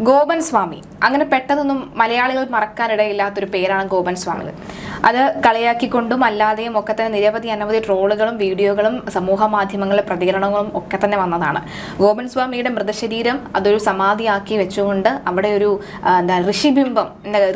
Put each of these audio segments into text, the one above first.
ഗോപൻ സ്വാമി. അങ്ങനെ പെട്ടെന്നൊന്നും മലയാളികൾ മറക്കാനിടയില്ലാത്തൊരു പേരാണ് ഗോപൻ സ്വാമികൾ. അത് കളിയാക്കിക്കൊണ്ടും അല്ലാതെയും ഒക്കെ തന്നെ നിരവധി അനവധി ട്രോളുകളും വീഡിയോകളും സമൂഹ മാധ്യമങ്ങളിലെ പ്രതികരണങ്ങളും ഒക്കെ തന്നെ വന്നതാണ്. ഗോപൻ സ്വാമിയുടെ മൃതശരീരം അതൊരു സമാധിയാക്കി വെച്ചുകൊണ്ട് അവിടെ ഒരു എന്താ ഋഷിബിംബം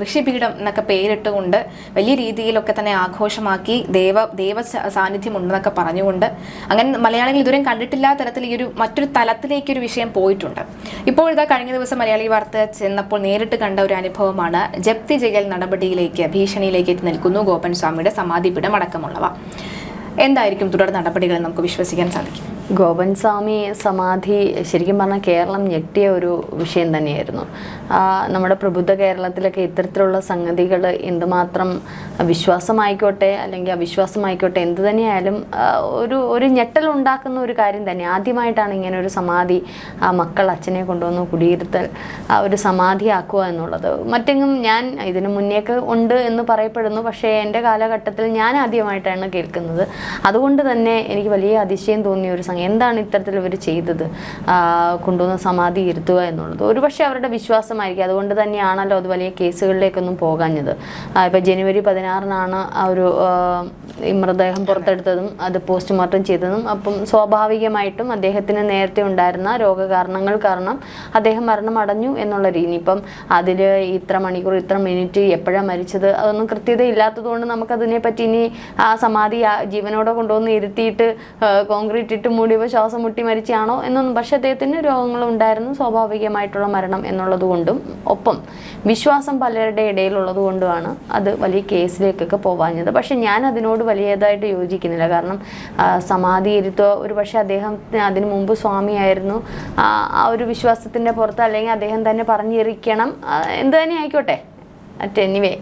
ഋഷിപീഠം എന്നൊക്കെ പേരിട്ടുകൊണ്ട് വലിയ രീതിയിലൊക്കെ തന്നെ ആഘോഷമാക്കി ദേവ ദേവ സാന്നിധ്യം ഉണ്ടെന്നൊക്കെ പറഞ്ഞുകൊണ്ട് അങ്ങനെ മലയാളികൾ ഇതുവരെയും കണ്ടിട്ടില്ലാത്ത തരത്തിൽ ഈ ഒരു മറ്റൊരു തലത്തിലേക്കൊരു വിഷയം പോയിട്ടുണ്ട്. ഇപ്പോൾ ഇതാ കഴിഞ്ഞ ദിവസം മലയാളി വാർത്ത ചെന്നപ്പോൾ നേരിട്ട് കണ്ട ഒരു അനുഭവമാണ്. ജപ്തി ചെയ്യൽ നടപടിയിലേക്ക് ഭീഷണിയിലേക്ക് എത്തി നിൽക്കുന്നു ഗോപൻ സ്വാമിയുടെ സമാധിപീഠം അടക്കമുള്ളവ. എന്തായിരിക്കും തുടർ നടപടികൾ നമുക്ക് വിശ്വസിക്കാൻ സാധിക്കും. ഗോപൻ സ്വാമി സമാധി ശരിക്കും പറഞ്ഞാൽ കേരളം ഞെട്ടിയ ഒരു വിഷയം തന്നെയായിരുന്നു. നമ്മുടെ പ്രബുദ്ധ കേരളത്തിലൊക്കെ ഇത്തരത്തിലുള്ള സംഗതികൾ എന്തുമാത്രം വിശ്വാസമായിക്കോട്ടെ അല്ലെങ്കിൽ അവിശ്വാസമായിക്കോട്ടെ എന്ത് തന്നെയായാലും ഒരു ഒരു ഞെട്ടൽ ഉണ്ടാക്കുന്ന ഒരു കാര്യം തന്നെ. ആദ്യമായിട്ടാണ് ഇങ്ങനെ ഒരു സമാധി ആ മക്കൾ അച്ഛനെ കൊണ്ടുവന്ന് കുടിയിരുത്തൽ ആ ഒരു സമാധിയാക്കുക എന്നുള്ളത്. മറ്റെങ്ങും ഞാൻ ഇതിനു മുന്നേക്ക് ഉണ്ട് എന്ന് പറയപ്പെടുന്നു. പക്ഷേ എന്റെ കാലഘട്ടത്തിൽ ഞാൻ ആദ്യമായിട്ടാണ് കേൾക്കുന്നത്. അതുകൊണ്ട് തന്നെ എനിക്ക് വലിയ അതിശയം തോന്നിയ ഒരു സംഗതി എന്താണ് ഇത്തരത്തിൽ ഇവർ ചെയ്തത്? കൊണ്ടുവന്ന് സമാധി ഇരുത്തുക എന്നുള്ളത്. ഒരുപക്ഷെ അവരുടെ വിശ്വാസമായിരിക്കും. അതുകൊണ്ട് തന്നെയാണല്ലോ അത് വലിയ കേസുകളിലേക്കൊന്നും പോകാഞ്ഞത്. ഇപ്പം ജനുവരി പതിനാറിനാണ് ആ ഒരു മൃതദേഹം പുറത്തെടുത്തതും അത് പോസ്റ്റ്മോർട്ടം ചെയ്തതും. അപ്പം സ്വാഭാവികമായിട്ടും അദ്ദേഹത്തിന് നേരത്തെ ഉണ്ടായിരുന്ന രോഗകാരണങ്ങൾ കാരണം അദ്ദേഹം മരണമടഞ്ഞു എന്നുള്ള രീതി. ഇപ്പം അതിൽ ഇത്ര മണിക്കൂർ ഇത്ര മിനിറ്റ് എപ്പോഴാണ് മരിച്ചത്? അതൊന്നും കൃത്യത ഇല്ലാത്തതുകൊണ്ട് നമുക്കതിനെ പറ്റി ഇനി ആ സമാധി ജീവനോടെ കൊണ്ടുവന്ന് ഇരുത്തിയിട്ട് കോൺക്രീറ്റ് ഇട്ട് മൂടിയപ്പോൾ ശ്വാസം മുട്ടി മരിച്ചാണോ എന്നൊന്നും പക്ഷെ അദ്ദേഹത്തിന് രോഗങ്ങൾ ഉണ്ടായിരുന്നു സ്വാഭാവികമായിട്ടുള്ള മരണം എന്നുള്ളത് കൊണ്ടും ഒപ്പം വിശ്വാസം പലരുടെ ഇടയിലുള്ളത് കൊണ്ടുമാണ് അത് വലിയ കേസിലേക്കൊക്കെ പോവാഞ്ഞത്. പക്ഷെ ഞാൻ അതിനോട് വലിയതായിട്ട് യോജിക്കുന്നില്ല. കാരണം സമാധി ഇരുത്തോ ഒരു പക്ഷേ അദ്ദേഹം അതിനു മുമ്പ് സ്വാമിയായിരുന്നു. ആ ഒരു വിശ്വാസത്തിന്റെ പുറത്ത് അല്ലെങ്കിൽ അദ്ദേഹം തന്നെ പറഞ്ഞിരിക്കണം. എന്ത് തന്നെ ആയിക്കോട്ടെ. അറ്റ് എനിവേ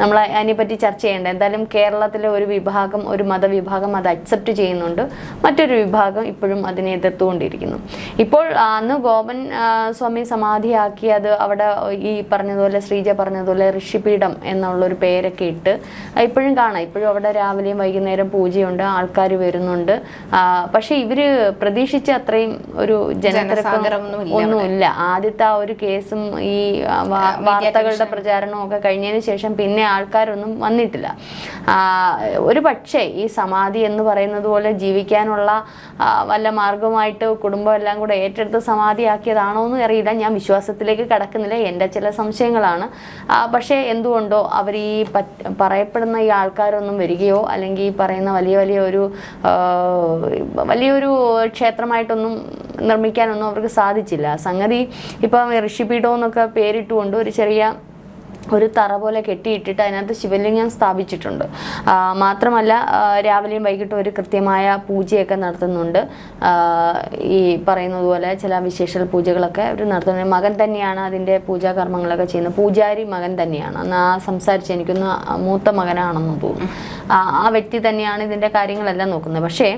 നമ്മൾ അതിനെപ്പറ്റി ചർച്ച ചെയ്യേണ്ട. എന്തായാലും കേരളത്തിലെ ഒരു വിഭാഗം ഒരു മതവിഭാഗം അത് അക്സെപ്റ്റ് ചെയ്യുന്നുണ്ട്. മറ്റൊരു വിഭാഗം ഇപ്പോഴും അതിനെ എതിർത്തുകൊണ്ടിരിക്കുന്നു. ഇപ്പോൾ അന്ന് ഗോപൻ സ്വാമി സമാധിയാക്കി അത് അവിടെ ഈ പറഞ്ഞതുപോലെ ശ്രീജ പറഞ്ഞതുപോലെ ഋഷിപീഠം എന്നുള്ളൊരു പേരൊക്കെ ഇട്ട് ഇപ്പോഴും കാണാം. ഇപ്പോഴും അവിടെ രാവിലെയും വൈകുന്നേരം പൂജയുണ്ട് ആൾക്കാർ വരുന്നുണ്ട്. പക്ഷേ ഇവർ പ്രതീക്ഷിച്ച അത്രയും ഒരു ജനത്തിരക്കം ഒന്നുമില്ല. ആദ്യത്തെ ആ ഒരു കേസും ഈ വാർത്തകളുടെ പ്രചാരണവും ഒക്കെ കഴിഞ്ഞതിന് ശേഷം പിന്നെ ആൾക്കാരൊന്നും വന്നിട്ടില്ല. ഒരു പക്ഷേ ഈ സമാധി എന്ന് പറയുന്നത് പോലെ ജീവിക്കാനുള്ള വല്ല മാർഗമായിട്ട് കുടുംബം എല്ലാം കൂടെ ഏറ്റെടുത്ത് സമാധിയാക്കിയതാണോ എന്ന് അറിയില്ല. ഞാൻ വിശ്വാസത്തിലേക്ക് കടക്കുന്നില്ല. എന്റെ ചില സംശയങ്ങളാണ്. പക്ഷേ എന്തുകൊണ്ടോ അവർ ഈ പറയപ്പെടുന്ന ഈ ആൾക്കാരൊന്നും വരികയോ അല്ലെങ്കിൽ ഈ പറയുന്ന വലിയ വലിയ ഒരു വലിയൊരു ക്ഷേത്രമായിട്ടൊന്നും നിർമ്മിക്കാനൊന്നും അവർക്ക് സാധിച്ചില്ല. സംഗതി ഇപ്പം ഋഷിപീഠം എന്നൊക്കെ പേരിട്ടുകൊണ്ട് ഒരു ചെറിയ ഒരു തറ പോലെ കെട്ടിയിട്ടിട്ട് അതിനകത്ത് ശിവലിംഗം സ്ഥാപിച്ചിട്ടുണ്ട്. മാത്രമല്ല രാവിലെയും വൈകിട്ടും ഒരു കൃത്യമായ പൂജയൊക്കെ നടത്തുന്നുണ്ട്. ഈ പറയുന്നത് പോലെ ചില വിശേഷ പൂജകളൊക്കെ അവർ നടത്തുന്നുണ്ട്. മകൻ തന്നെയാണ് അതിന്റെ പൂജാകർമ്മങ്ങളൊക്കെ ചെയ്യുന്നത്. പൂജാരി മകൻ തന്നെയാണ്. അന്ന് ആ സംസാരിച്ച് എനിക്കൊന്ന് മൂത്ത മകനാണെന്ന് തോന്നുന്നു. ആ വ്യക്തി തന്നെയാണ് ഇതിന്റെ കാര്യങ്ങളെല്ലാം നോക്കുന്നത്. പക്ഷേ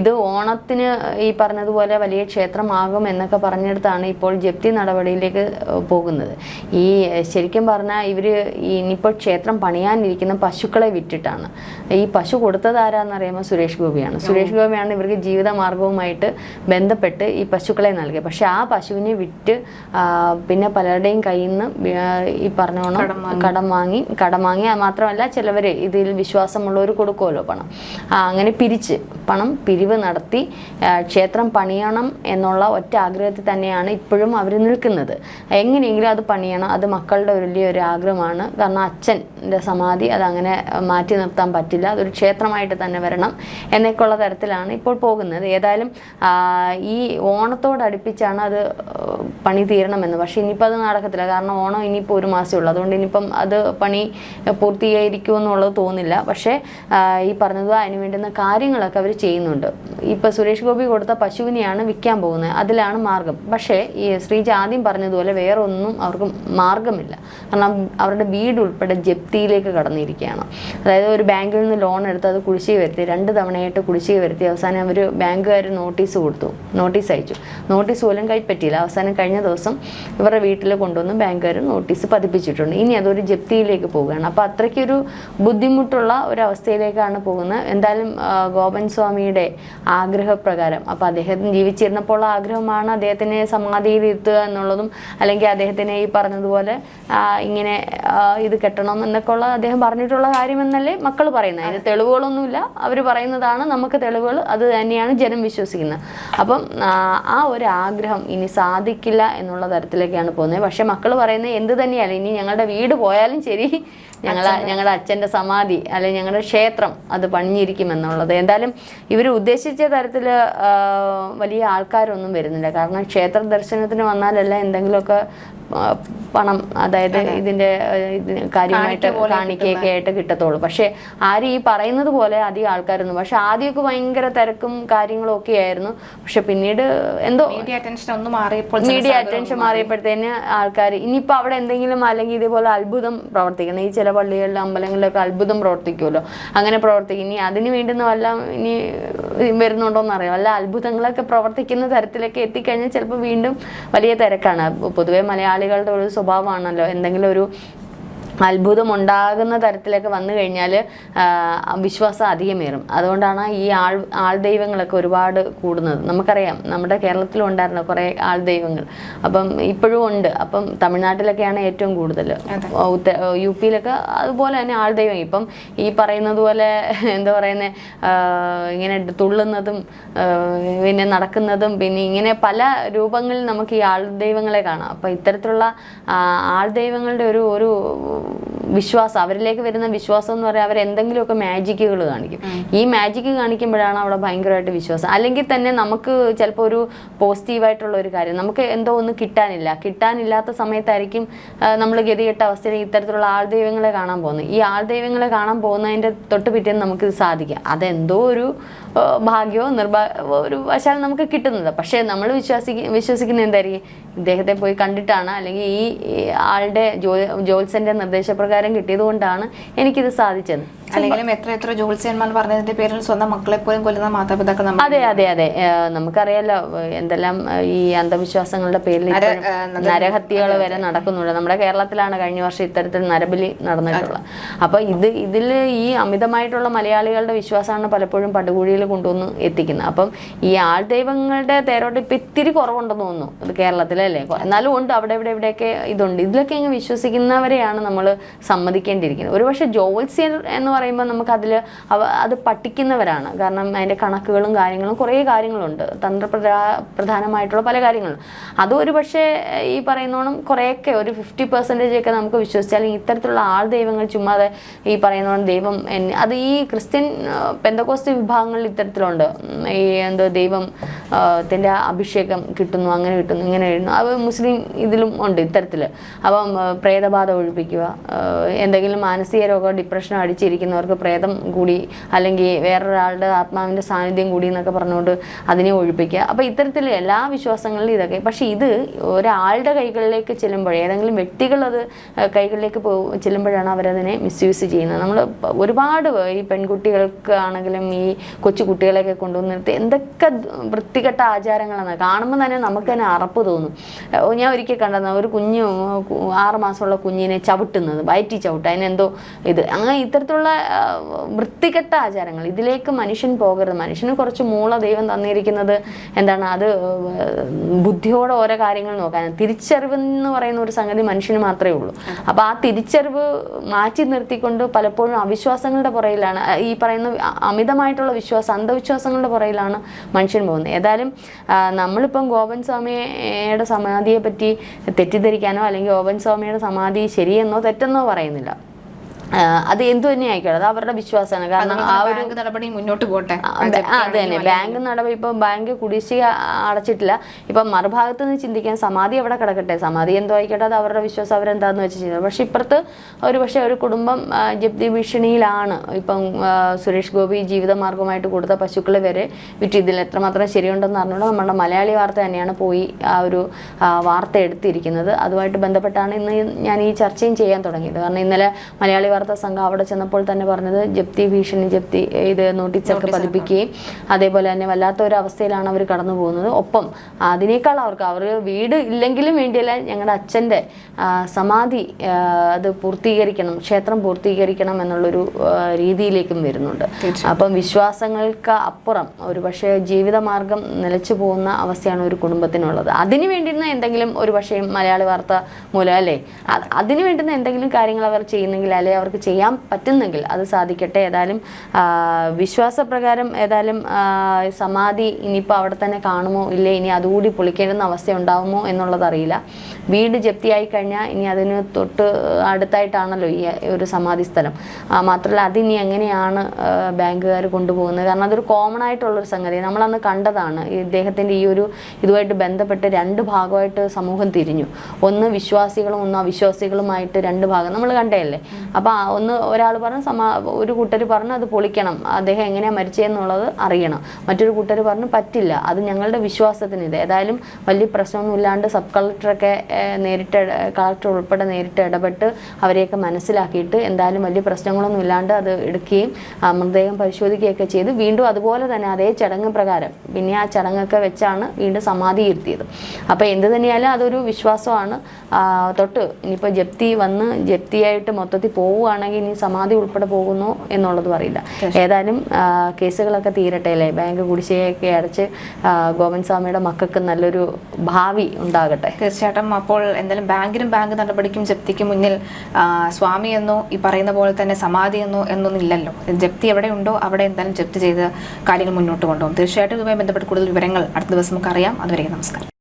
ഇത് ഓണത്തിന് ഈ പറഞ്ഞതുപോലെ വലിയ ക്ഷേത്രമാകും എന്നൊക്കെ പറഞ്ഞെടുത്താണ് ഇപ്പോൾ ജപ്തി നടപടിയിലേക്ക് പോകുന്നത്. ഈ ശരിക്കും പറഞ്ഞാൽ ഇവർ ഇനിയിപ്പോൾ ക്ഷേത്രം പണിയാനിരിക്കുന്ന പശുക്കളെ വിറ്റിട്ടാണ്. ഈ പശു കൊടുത്തത് ആരാന്ന് പറയുമ്പോൾ സുരേഷ് ഗോപിയാണ്. സുരേഷ് ഗോപിയാണ് ഇവർക്ക് ജീവിത മാർഗവുമായിട്ട് ബന്ധപ്പെട്ട് ഈ പശുക്കളെ നൽകിയത്. പക്ഷെ ആ പശുവിനെ വിറ്റ് പിന്നെ പലരുടെയും കയ്യിൽ നിന്ന് ഈ പറഞ്ഞോണം കടം വാങ്ങി. കടം വാങ്ങി അത് മാത്രമല്ല ചിലവർ ഇതിൽ വിശ്വാസമുള്ളവർ കൊടുക്കുമല്ലോ പണം. ആ, അങ്ങനെ പിരിച്ച് പണം പിരിവ് നടത്തി ക്ഷേത്രം പണിയണം എന്നുള്ള ഒറ്റ ആഗ്രഹത്തിൽ തന്നെയാണ് ഇപ്പോഴും അവർ നിൽക്കുന്നത്. എങ്ങനെയെങ്കിലും അത് പണിയണം. അത് മക്കളുടെ ഒരു വലിയൊരു ആഗ്രഹമാണ്. കാരണം അച്ഛന്റെ സമാധി അതങ്ങനെ മാറ്റി നിർത്താൻ പറ്റില്ല. അതൊരു ക്ഷേത്രമായിട്ട് തന്നെ വരണം എന്നൊക്കെയുള്ള തരത്തിലാണ് ഇപ്പോൾ പോകുന്നത്. ഏതായാലും ഈ ഓണത്തോടടുപ്പിച്ചാണ് അത് പണി തീരണമെന്ന്. പക്ഷേ ഇനിയിപ്പോൾ അത് നടക്കത്തില്ല. കാരണം ഓണം ഇനിയിപ്പോൾ ഒരു മാസമേ ഉള്ളൂ. അതുകൊണ്ട് ഇനിയിപ്പം അത് പണി പൂർത്തീകരിക്കുമെന്നുള്ളത് തോന്നില്ല. പക്ഷേ ഈ പറഞ്ഞത് അതിന് വേണ്ടുന്ന കാര്യങ്ങളൊക്കെ അവർ ചെയ്യുന്നുണ്ട്. ഇപ്പോൾ സുരേഷ് ഗോപി കൊടുത്ത പശുവിനെയാണ് വിൽക്കാൻ പോകുന്നത്. അതിലാണ് മാർഗം. പക്ഷേ ഈ ശ്രീജ ആദ്യം പറഞ്ഞതുപോലെ വേറെ ഒന്നും അവർക്ക് മാർഗമില്ല. കാരണം അവരുടെ വീട് ഉൾപ്പെടെ ജപ്തിയിലേക്ക് കടന്നിരിക്കുകയാണ്. അതായത് ഒരു ബാങ്കിൽ നിന്ന് ലോൺ എടുത്ത് അത് കുടിശ്ശിക വരുത്തി രണ്ട് തവണയായിട്ട് കുടിശ്ശിക വരുത്തി. അവസാനം അവർ ബാങ്കുകാർ നോട്ടീസ് കൊടുത്തു നോട്ടീസ് അയച്ചു. നോട്ടീസ് പോലും കൈപ്പറ്റിയില്ല. അവസാനം കഴിഞ്ഞ ദിവസം ഇവരുടെ വീട്ടിൽ കൊണ്ടുവന്ന് ബാങ്കുകാർ നോട്ടീസ് പതിപ്പിച്ചിട്ടുണ്ട്. ഇനി അതൊരു ജപ്തിയിലേക്ക് പോവുകയാണ്. അപ്പോൾ അത്രയ്ക്കൊരു ബുദ്ധിമുട്ടുള്ള ഒരു അവസ്ഥയിലേക്കാണ് പോകുന്നത്. എന്തായാലും ഗോപൻ സ്വാമിയുടെ ആഗ്രഹപ്രകാരം അപ്പോൾ അദ്ദേഹത്തിന് ജീവിച്ചിരുന്നപ്പോൾ ആഗ്രഹമാണ് അദ്ദേഹത്തിനെ സമാധിയിൽ ഇരുത്തുക എന്നുള്ളതും അല്ലെങ്കിൽ അദ്ദേഹത്തിനെ ഈ പറഞ്ഞതുപോലെ ഇങ്ങനെ ഇത് കെട്ടണം എന്നൊക്കെ ഉള്ള അദ്ദേഹം പറഞ്ഞിട്ടുള്ള കാര്യമെന്നല്ലേ മക്കൾ പറയുന്നത്. അതിന് തെളിവുകളൊന്നുമില്ല. അവർ പറയുന്നതാണ് നമുക്ക് തെളിവുകൾ. അത് തന്നെയാണ് ജനം വിശ്വസിക്കുന്നത്. അപ്പം ആ, ഒരു ആഗ്രഹം ഇനി സാധിക്കില്ല എന്നുള്ള തരത്തിലേക്കാണ് പോകുന്നത്. പക്ഷെ മക്കൾ പറയുന്നത് എന്ത് തന്നെയാലും ഇനി ഞങ്ങളുടെ വീട് പോയാലും ശരി. ഞങ്ങൾ ഞങ്ങളുടെ അച്ഛന്റെ സമാധി അല്ലെങ്കിൽ ഞങ്ങളുടെ ക്ഷേത്രം അത് പണിഞ്ഞിരിക്കുമെന്നുള്ളത്. എന്തായാലും ഇവർ ഉദ്ദേശിച്ച തരത്തിൽ വലിയ ആൾക്കാരൊന്നും വരുന്നില്ല. കാരണം ക്ഷേത്ര ദർശനത്തിന് വന്നാലല്ല എന്തെങ്കിലുമൊക്കെ പണം അതായത് ഇതിന്റെ കാര്യമായിട്ട് കാണിക്കയൊക്കെ ആയിട്ട് കിട്ടത്തുള്ളൂ. പക്ഷെ ആരും ഈ പറയുന്നത് പോലെ അധികം ആൾക്കാരൊന്നും പക്ഷെ ആദ്യമൊക്കെ ഭയങ്കര തിരക്കും കാര്യങ്ങളും ഒക്കെ ആയിരുന്നു. പക്ഷെ പിന്നീട് എന്തോ മീഡിയ അറ്റൻഷൻ ഒന്ന് മാറിയപ്പോൾ മീഡിയ അറ്റൻഷൻ മാറിയപ്പോഴത്തേന് ആൾക്കാർ ഇനിയിപ്പോൾ അവിടെ എന്തെങ്കിലും അല്ലെങ്കിൽ ഇതേപോലെ അത്ഭുതം പ്രവർത്തിക്കണം ഈ ചില പള്ളികളിലും അമ്പലങ്ങളിലൊക്കെ അത്ഭുതം പ്രവർത്തിക്കുമല്ലോ. അങ്ങനെ പ്രവർത്തിക്കും. ഇനി അതിന് വേണ്ടുന്ന വല്ല ഇനി വരുന്നുണ്ടോന്ന് അറിയാം വല്ല അത്ഭുതങ്ങളൊക്കെ പ്രവർത്തിക്കുന്ന തരത്തിലൊക്കെ എത്തിക്കഴിഞ്ഞാൽ ചിലപ്പോൾ വീണ്ടും വലിയ തിരക്കാണ്. പൊതുവെ മലയാളികളുടെ ഒരു സ്വഭാവമാണല്ലോ. എന്തെങ്കിലും ഒരു അത്ഭുതം ഉണ്ടാകുന്ന തരത്തിലൊക്കെ വന്നു കഴിഞ്ഞാൽ വിശ്വാസം അധികമേറും. അതുകൊണ്ടാണ് ഈ ആൾ ആൾ ദൈവങ്ങളൊക്കെ ഒരുപാട് കൂടുന്നത്. നമുക്കറിയാം നമ്മുടെ കേരളത്തിലും ഉണ്ടായിരുന്നു കുറേ ആൾ ദൈവങ്ങൾ അപ്പം ഇപ്പോഴും ഉണ്ട്. അപ്പം തമിഴ്നാട്ടിലൊക്കെയാണ് ഏറ്റവും കൂടുതൽ ഉത്ത യു പിയിലൊക്കെ അതുപോലെ തന്നെ ആൾ ദൈവം ഇപ്പം ഈ പറയുന്നത് പോലെ എന്താ പറയുന്നത് ഇങ്ങനെ തുള്ളുന്നതും പിന്നെ നടക്കുന്നതും പിന്നെ ഇങ്ങനെ പല രൂപങ്ങളിൽ നമുക്ക് ഈ ആൾ ദൈവങ്ങളെ കാണാം. അപ്പം ഇത്തരത്തിലുള്ള ആൾ ദൈവങ്ങളുടെ ഒരു ഒരു വിശ്വാസം അവരിലേക്ക് വരുന്ന വിശ്വാസം എന്ന് പറയാൻ അവർ എന്തെങ്കിലുമൊക്കെ മാജിക്കുകൾ കാണിക്കും. ഈ മാജിക്ക് കാണിക്കുമ്പോഴാണ് അവിടെ ഭയങ്കരമായിട്ട് വിശ്വാസം. അല്ലെങ്കിൽ തന്നെ നമുക്ക് ചിലപ്പോൾ ഒരു പോസിറ്റീവായിട്ടുള്ള ഒരു കാര്യം നമുക്ക് എന്തോ ഒന്ന് കിട്ടാനില്ല. കിട്ടാനില്ലാത്ത സമയത്തായിരിക്കും നമ്മൾ ഗതികെട്ട അവസ്ഥയിൽ ഇത്തരത്തിലുള്ള ആൾ ദൈവങ്ങളെ കാണാൻ പോകുന്നത്. ഈ ആൾ ദൈവങ്ങളെ കാണാൻ പോകുന്നതിന്റെ തൊട്ട് പിറ്റേന്ന് നമുക്ക് ഇത് സാധിക്കാം. അതെന്തോ ഒരു ഭാഗ്യമോ നിർഭാ ഒരു വശാൽ നമുക്ക് കിട്ടുന്നത്. പക്ഷേ നമ്മൾ വിശ്വസിക്ക വിശ്വസിക്കുന്ന എന്തായിരിക്കും? ഇദ്ദേഹത്തെ പോയി കണ്ടിട്ടാണ് അല്ലെങ്കിൽ ഈ ആളുടെ ജോ ജോത്സന്റെ നിർദ്ദേശപ്രകാരം കിട്ടിയതുകൊണ്ടാണ് എനിക്കിത് സാധിച്ചത്. അല്ലെങ്കിലും എത്ര എത്ര ജ്യോത്സ്യന്മാർ പറഞ്ഞതിന്റെ പേരിൽ സ്വന്തം മക്കളെ പോലും കൊല്ലുന്ന മാതാപിതാക്കൾ അതെ അതെ അതെ. നമുക്കറിയാലോ എന്തെല്ലാം ഈ അന്ധവിശ്വാസങ്ങളുടെ പേരിൽ നരഹത്യകൾ വരെ നടക്കുന്നുണ്ട്. നമ്മുടെ കേരളത്തിലാണ് കഴിഞ്ഞ വർഷം ഇത്തരത്തിൽ നരബലി നടന്നിട്ടുള്ളത്. അപ്പൊ ഇത് ഇതിൽ ഈ അമിതമായിട്ടുള്ള മലയാളികളുടെ വിശ്വാസമാണ് പലപ്പോഴും പടുകുഴിയിൽ കൊണ്ടുവന്ന് എത്തിക്കുന്നത്. അപ്പം ഈ ആൾ ദൈവങ്ങളുടെ തേരോട്ട് ഇപ്പൊ ഇത്തിരി കുറവുണ്ടെന്ന് തോന്നുന്നു. ഇത് കേരളത്തിലല്ലേ എന്നാലും ഉണ്ട്. അവിടെ ഇവിടെ ഇവിടെയൊക്കെ ഇതുണ്ട്. ഇതിലൊക്കെ ഇങ്ങനെ വിശ്വസിക്കുന്നവരെയാണ് നമ്മൾ സമ്മതിക്കേണ്ടിയിരിക്കുന്നത്. ഒരുപക്ഷെ ജോത്സ്യർ എന്ന് പറയുമ്പോൾ നമുക്ക് അതിൽ അത് പഠിക്കുന്നവരാണ്. കാരണം അതിന്റെ കണക്കുകളും കാര്യങ്ങളും കുറേ കാര്യങ്ങളുണ്ട്. തന്ത്രപ്രധാ പ്രധാനമായിട്ടുള്ള പല കാര്യങ്ങളും അതും ഒരു പക്ഷേ ഈ പറയുന്നോണം കുറേയൊക്കെ ഒരു ഫിഫ്റ്റി പെർസെന്റേജ് ഒക്കെ നമുക്ക് വിശ്വസിച്ചാൽ ഇത്തരത്തിലുള്ള ആൾ ദൈവങ്ങൾ ചുമ്മാതെ ഈ പറയുന്നോണം ദൈവം അത് ഈ ക്രിസ്ത്യൻ പെന്തകോസ്റ്റ് വിഭാഗങ്ങളിൽ ഇത്തരത്തിലുണ്ട്. ഈ എന്തോ ദൈവം ത്തിന്റെ അഭിഷേകം കിട്ടുന്നു അങ്ങനെ കിട്ടുന്നു ഇങ്ങനെ കിട്ടുന്നു അത് മുസ്ലിം ഇതിലും ഉണ്ട് ഇത്തരത്തിൽ അപ്പം പ്രേതബാധ ഒഴിപ്പിക്കുക എന്തെങ്കിലും മാനസിക രോഗം ഡിപ്രഷനോ അടിച്ചിരിക്കുന്നവർക്ക് പ്രേതം കൂടി അല്ലെങ്കിൽ വേറൊരാളുടെ ആത്മാവിന്റെ സാന്നിധ്യം കൂടി എന്നൊക്കെ പറഞ്ഞുകൊണ്ട് അതിനെ ഒഴിപ്പിക്കുക. അപ്പോൾ ഇത്തരത്തിൽ എല്ലാ വിശ്വാസങ്ങളിലും ഇതൊക്കെ പക്ഷേ ഇത് ഒരാളുടെ കൈകളിലേക്ക് ചെല്ലുമ്പോൾ ഏതെങ്കിലും ആ, കൈകളിലേക്ക് പോ ചെല്ലുമ്പോഴാണ് അവരതിനെ മിസ്യൂസ് ചെയ്യുന്നത്. നമ്മൾ ഒരുപാട് ഈ പെൺകുട്ടികൾക്ക് ആണെങ്കിലും ഈ കൊച്ചു കുട്ടികളെയൊക്കെ കൊണ്ടുവന്ന് നിർത്തി എന്തൊക്കെ വൃത്തികെട്ട ആചാരങ്ങളാണ്. കാണുമ്പോൾ തന്നെ നമുക്ക് തന്നെ അറപ്പ് തോന്നും. ഞാൻ ഒരിക്കൽ കണ്ടെന്ന ഒരു കുഞ്ഞു ആറ് മാസമുള്ള കുഞ്ഞിനെ ചവിട്ടുന്നത് വയറ്റി ചവിട്ട് അതിനെന്തോ ഇത്. അങ്ങനെ ഇത്തരത്തിലുള്ള വൃത്തികെട്ട ആചാരങ്ങൾ. ഇതിലേക്ക് മനുഷ്യൻ പോകരുത്. മനുഷ്യന് കുറച്ച് മൂള ദൈവം തന്നിരിക്കുന്നത് എന്താണ്? അത് ബുദ്ധിയോടെ ഓരോ കാര്യങ്ങൾ നോക്കാൻ. തിരിച്ചറിവ് എന്ന് പറയുന്ന ഒരു സംഗതി മനുഷ്യന് മാത്രമേ ഉള്ളൂ. അപ്പോൾ ആ തിരിച്ചറിവ് മാറ്റി നിർത്തിക്കൊണ്ട് പലപ്പോഴും അവിശ്വാസങ്ങളുടെ പുറയിലാണ് ഈ പറയുന്ന അമിതമായിട്ടുള്ള വിശ്വാസം അന്ധവിശ്വാസങ്ങളുടെ പുറയിലാണ് മനുഷ്യൻ പോകുന്നത്. ഏതായാലും നമ്മളിപ്പം ഗോപൻ സ്വാമിയുടെ സമാധിയെ പറ്റി തെറ്റിദ്ധരിക്കാനോ അല്ലെങ്കിൽ ഗോപൻ സ്വാമിയുടെ സമാധി ശരിയെന്നോ തെറ്റെന്നോ പറയുന്നില്ല. അത് എന്തു തന്നെ ആയിക്കോട്ടെ അത് അവരുടെ വിശ്വാസമാണ്. കാരണം ആ ഒരു നടപടി മുന്നോട്ട് പോട്ടെ. അതെ തന്നെ ബാങ്ക് നടപടി ഇപ്പൊ ബാങ്ക് കുടിശ്ശിക അടച്ചിട്ടില്ല. ഇപ്പൊ മറുഭാഗത്ത് നിന്ന് ചിന്തിക്കാൻ സമാധി അവിടെ കിടക്കട്ടെ? സമാധി എന്തോ ആയിക്കോട്ടെ അത് അവരുടെ വിശ്വാസം അവരെന്താന്ന് വെച്ച് ചെയ്യുന്നത് പക്ഷെ ഇപ്പുറത്ത് ഒരു പക്ഷേ ഒരു കുടുംബം ജപ്തി ഭീഷണിയിലാണ്. ഇപ്പം സുരേഷ് ഗോപി ജീവിതമാർഗമായിട്ട് കൊടുത്ത പശുക്കളെ വരെ വിറ്റ്. ഇതിൽ എത്രമാത്രം ശരിയുണ്ടെന്ന് അറിഞ്ഞുകൊണ്ട് നമ്മുടെ മലയാളി വാർത്ത തന്നെയാണ് പോയി ആ ഒരു വാർത്ത എടുത്തിരിക്കുന്നത്. അതുമായിട്ട് ബന്ധപ്പെട്ടാണ് ഇന്ന് ഞാൻ ഈ ചർച്ചയും ചെയ്യാൻ തുടങ്ങിയത്. കാരണം ഇന്നലെ മലയാളി വാർത്താ സംഘം അവിടെ ചെന്നപ്പോൾ തന്നെ പറഞ്ഞത് ജപ്തി ഭീഷണി ജപ്തി ഇത് നോട്ടീസൊക്കെ പതിപ്പിക്കുകയും അതേപോലെ തന്നെ വല്ലാത്ത ഒരു അവസ്ഥയിലാണ് അവർ കടന്നു പോകുന്നത്. ഒപ്പം അതിനേക്കാൾ അവർക്ക് അവർ വീട് ഇല്ലെങ്കിലും വേണ്ടിയല്ല ഞങ്ങളുടെ അച്ഛന്റെ സമാധി അത് പൂർത്തീകരിക്കണം ക്ഷേത്രം പൂർത്തീകരിക്കണം എന്നുള്ളൊരു രീതിയിലേക്കും വരുന്നുണ്ട്. അപ്പം വിശ്വാസങ്ങൾക്ക് അപ്പുറം ഒരു പക്ഷേ ജീവിതമാർഗം നിലച്ചു പോകുന്ന അവസ്ഥയാണ് ഒരു കുടുംബത്തിനുള്ളത്. അതിന് വേണ്ടിയിരുന്ന എന്തെങ്കിലും ഒരു പക്ഷേ മലയാളി വാർത്ത മൂലം അല്ലേ? അതിന് വേണ്ടുന്ന എന്തെങ്കിലും കാര്യങ്ങൾ അവർ ചെയ്യുന്നെങ്കിൽ അല്ലെ അവർക്ക് ചെയ്യാൻ പറ്റുന്നെങ്കിൽ അത് സാധിക്കട്ടെ. ഏതായാലും വിശ്വാസപ്രകാരം ഏതായാലും സമാധി ഇനിയിപ്പോൾ അവിടെ തന്നെ കാണുമോ ഇല്ലേ ഇനി അതുകൂടി പൊളിക്കേണ്ടുന്ന അവസ്ഥ ഉണ്ടാവുമോ എന്നുള്ളതറിയില്ല വീട് ജപ്തിയായി കഴിഞ്ഞാൽ ഇനി അതിന് തൊട്ട് അടുത്തായിട്ടാണല്ലോ ഈ ഒരു സമാധി സ്ഥലം. മാത്രമല്ല അതിനി എങ്ങനെയാണ് ബാങ്കുകാർ കൊണ്ടുപോകുന്നത്? കാരണം അതൊരു കോമൺ ആയിട്ടുള്ളൊരു സംഗതി. നമ്മളന്ന് കണ്ടതാണ് ഇദ്ദേഹത്തിന്റെ ഈ ഒരു ഇതുമായിട്ട് ബന്ധപ്പെട്ട് രണ്ട് ഭാഗമായിട്ട് സമൂഹം തിരിഞ്ഞു. ഒന്ന് വിശ്വാസികളും ഒന്ന് അവിശ്വാസികളുമായിട്ട് രണ്ട് ഭാഗം. നമ്മൾ കണ്ടേയല്ലേ? അപ്പോൾ ഒന്ന് ഒരാൾ പറഞ്ഞു സമാ ഒരു കൂട്ടർ പറഞ്ഞു അത് പൊളിക്കണം. അദ്ദേഹം എങ്ങനെയാണ് മരിച്ചതെന്നുള്ളത് അറിയണം. മറ്റൊരു കൂട്ടർ പറഞ്ഞു പറ്റില്ല. അത് ഞങ്ങളുടെ വിശ്വാസത്തിന് ഇത്. ഏതായാലും വലിയ പ്രശ്നമൊന്നും ഇല്ലാണ്ട് സബ് കളക്ടറൊക്കെ നേരിട്ട് കളക്ടർ ഉൾപ്പെടെ നേരിട്ട് ഇടപെട്ട് അവരെയൊക്കെ മനസ്സിലാക്കിയിട്ട് എന്തായാലും വലിയ പ്രശ്നങ്ങളൊന്നും ഇല്ലാണ്ട് അത് എടുക്കുകയും മൃതദേഹം പരിശോധിക്കുകയൊക്കെ ചെയ്ത് വീണ്ടും അതുപോലെ തന്നെ അതേ ചടങ്ങ് പ്രകാരം പിന്നെ ആ ചടങ്ങൊക്കെ വെച്ചാണ് വീണ്ടും സമാധി ഇരുത്തിയത്. അപ്പോൾ എന്ത് തന്നെയാലും അതൊരു വിശ്വാസമാണ്. തൊട്ട് ഇനിയിപ്പോൾ ജപ്തി വന്ന് ജപ്തിയായിട്ട് മൊത്തത്തിൽ പോവുകയാണെങ്കിൽ ഇനി സമാധി ഉൾപ്പെടെ പോകുന്നു എന്നുള്ളതും അറിയില്ല. ഏതായാലും കേസുകളൊക്കെ തീരട്ടെ അല്ലേ? ബാങ്ക് കുടിശ്ശികയൊക്കെ അടച്ച് ഗോവിന്ദ് സ്വാമിയുടെ മക്കൾക്ക് നല്ലൊരു ഭാവി ഉണ്ടാകട്ടെ. തീർച്ചയായിട്ടും അപ്പോൾ എന്തായാലും ബാങ്കിനും ബാങ്ക് നടപടിക്കും ജപ്തിക്കും മുന്നിൽ സ്വാമി എന്നോ ഈ പറയുന്ന പോലെ തന്നെ സമാധി എന്നോ എന്നൊന്നില്ലല്ലോ. ജപ്തി എവിടെ ഉണ്ടോ അവിടെ എന്തായാലും ജപ്തി ചെയ്ത് കാര്യങ്ങൾ മുന്നോട്ട് കൊണ്ടുപോകും. തീർച്ചയായിട്ടും ഇതുമായി ബന്ധപ്പെട്ട് കൂടുതൽ വിവരങ്ങൾ അടുത്ത ദിവസം നമുക്ക് അറിയാം. അതുവരെ നമസ്കാരം.